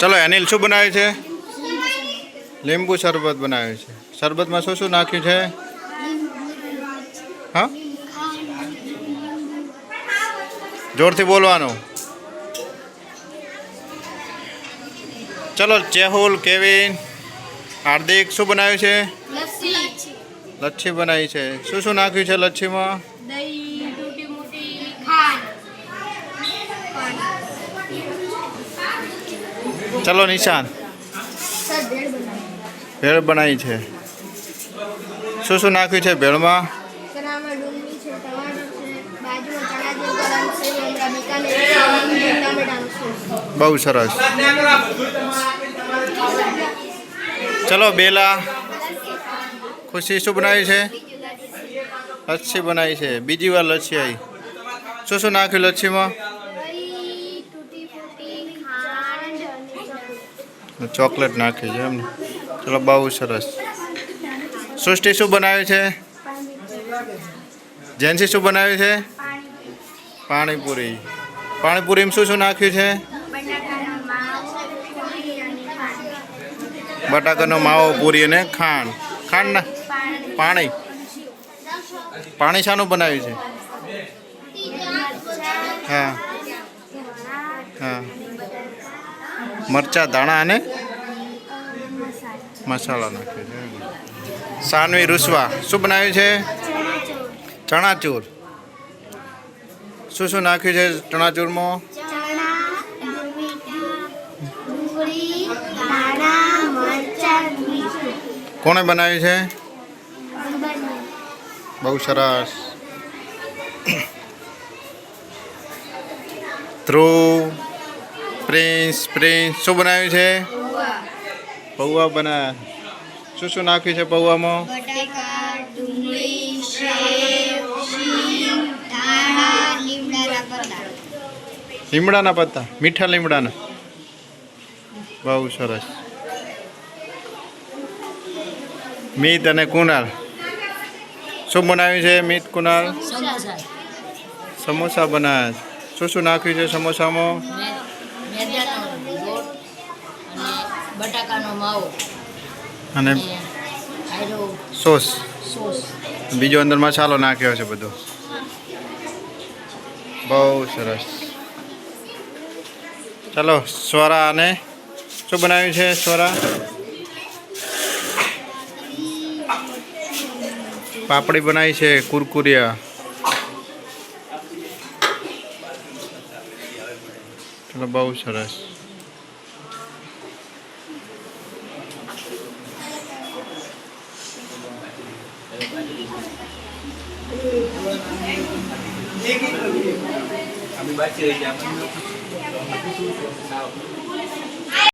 ચલો અનિલ શું બનાવ્યું છે? લીંબુ શરબત બનાવ્યું છે. શરબતમાં શું શું નાખ્યું છે? હા? જોરથી બોલવાનું. ચલો, ચેહુલ, કેવિન, હાર્દિક, શું બનાવ્યું છે? લચ્છી બનાવી છે. શું શું નાખ્યું છે લચ્છીમાં? દહીં મોટી ખાંડ. ચલો નિશાન. ભેળ બનાવી છે. શું શું નાખ્યું છે ભેળમાં? બહુ સરસ. ચલો બેલા. ખુશી શું બનાવી છે? લચ્છી બનાવી છે. બીજી વાર લચ્છી આવી. શું શું નાખ્યું લચ્છીમાં ચોકલેટ નાખી છે એમ ચલો, બહુ સરસ. સૃષ્ટિ શું બનાવ્યું છે? જેન્સી શું બનાવ્યું છે? પાણીપુરી. પાણીપુરીમાં શું શું નાખ્યું છે? બટાકાનો માવો, પૂરી અને ખાંડ. ખાંડ ના. પાણી. પાણી શાનું બનાવ્યું છે? હા. હા. મરચા, ધાણા અને મસાલા નાખ્યો છે. સાનવી રૂસવા, શું બનાવ્યું છે? ચણાચૂર. શું શું નાખ્યું છે ચણાચૂરમાં? કોણે બનાવ્યું છે? બહુ સરસ. ધ્રુવ. પ્રિન્સ પ્રિન્સ શું બનાવ્યું છે? પૌવા. બના. શું શું નાખ્યું છે પૌવામાં? લીમડાના પત્તા. મીઠા લીમડાના. બહુ સરસ. મીત અને કુનાલ. શું બનાવ્યું છે મીત કુનાલ? સમોસા. સમોસા બનાવ્યા શું શું નાખ્યું છે સમોસામાં? બટાકાનો માવો. અને સોસ. સોસ. બીજો અંદર મસાલો નાખ્યો છે બધો. બહુ સરસ. ચાલો સ્વરા અને શું બનાવ્યું છે સ્વરા? પાપડી બનાવી છે કુરકુરિયા. ચાલો બહુ સરસ. আমি বাঁচিয়ে যাই